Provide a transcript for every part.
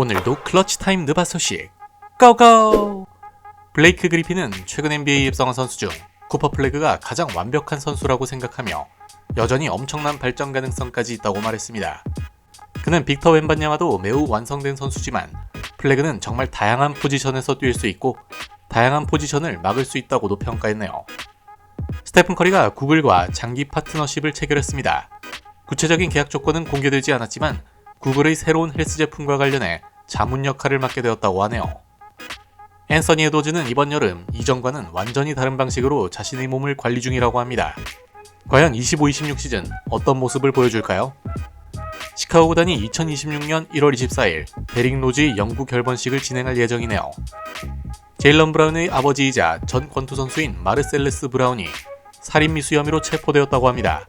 오늘도 클러치 타임 느바 소식 고고! 블레이크 그리핀은 최근 NBA에 입성한 선수 중 쿠퍼 플래그가 가장 완벽한 선수라고 생각하며 여전히 엄청난 발전 가능성까지 있다고 말했습니다. 그는 빅터 웬반야마도 매우 완성된 선수지만 플래그는 정말 다양한 포지션에서 뛸 수 있고 다양한 포지션을 막을 수 있다고도 평가했네요. 스테픈 커리가 구글과 장기 파트너십을 체결했습니다. 구체적인 계약 조건은 공개되지 않았지만 구글의 새로운 헬스 제품과 관련해 자문 역할을 맡게 되었다고 하네요. 앤서니 에도즈는 이번 여름 이전과는 완전히 다른 방식으로 자신의 몸을 관리 중이라고 합니다. 과연 25-26 시즌 어떤 모습을 보여줄까요? 시카고 구단이 2026년 1월 24일 데릭 로즈의 영구 결번식을 진행할 예정이네요. 제일런 브라운의 아버지이자 전 권투 선수인 마르셀레스 브라운이 살인 미수 혐의로 체포되었다고 합니다.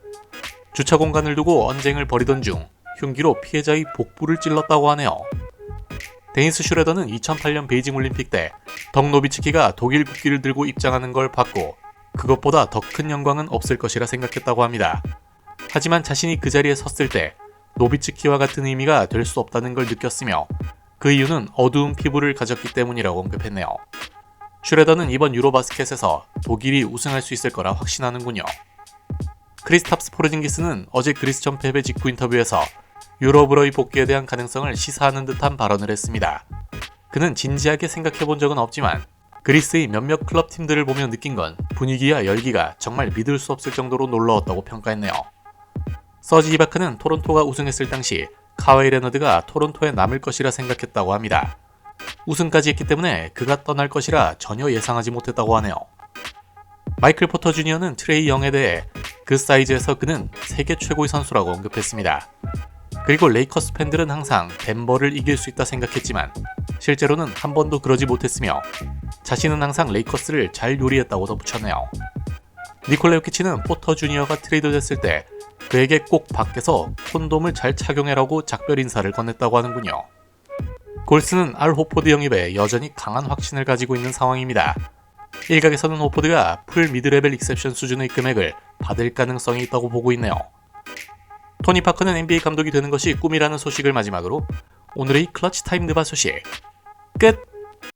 주차 공간을 두고 언쟁을 벌이던 중 흉기로 피해자의 복부를 찔렀다고 하네요. 데니스 슈레더는 2008년 베이징 올림픽 때 덕 노비츠키가 독일 국기를 들고 입장하는 걸 봤고 그것보다 더 큰 영광은 없을 것이라 생각했다고 합니다. 하지만 자신이 그 자리에 섰을 때 노비츠키와 같은 의미가 될 수 없다는 걸 느꼈으며 그 이유는 어두운 피부를 가졌기 때문이라고 언급했네요. 슈레더는 이번 유로바스켓에서 독일이 우승할 수 있을 거라 확신하는군요. 크리스탑스 포르징기스는 어제 그리스천 패배 직후 인터뷰에서 유럽으로의 복귀에 대한 가능성을 시사하는 듯한 발언을 했습니다. 그는 진지하게 생각해 본 적은 없지만 그리스의 몇몇 클럽 팀들을 보며 느낀 건 분위기와 열기가 정말 믿을 수 없을 정도로 놀라웠다고 평가했네요. 서지 이바크는 토론토가 우승했을 당시 카와이 레너드가 토론토에 남을 것이라 생각했다고 합니다. 우승까지 했기 때문에 그가 떠날 것이라 전혀 예상하지 못했다고 하네요. 마이클 포터 주니어는 트레이 영에 대해 그 사이즈에서 그는 세계 최고의 선수라고 언급했습니다. 그리고 레이커스 팬들은 항상 덴버를 이길 수 있다 생각했지만 실제로는 한 번도 그러지 못했으며 자신은 항상 레이커스를 잘 요리했다고 덧붙였네요. 니콜라 요키치는 포터 주니어가 트레이드 됐을 때 그에게 꼭 밖에서 콘돔을 잘 착용해라고 작별 인사를 건넸다고 하는군요. 골스는 알 호포드 영입에 여전히 강한 확신을 가지고 있는 상황입니다. 일각에서는 호포드가 풀 미드레벨 익셉션 수준의 금액을 받을 가능성이 있다고 보고 있네요. 토니 파크는 NBA 감독이 되는 것이 꿈이라는 소식을 마지막으로 오늘의 클러치 타임 느바 소식 끝!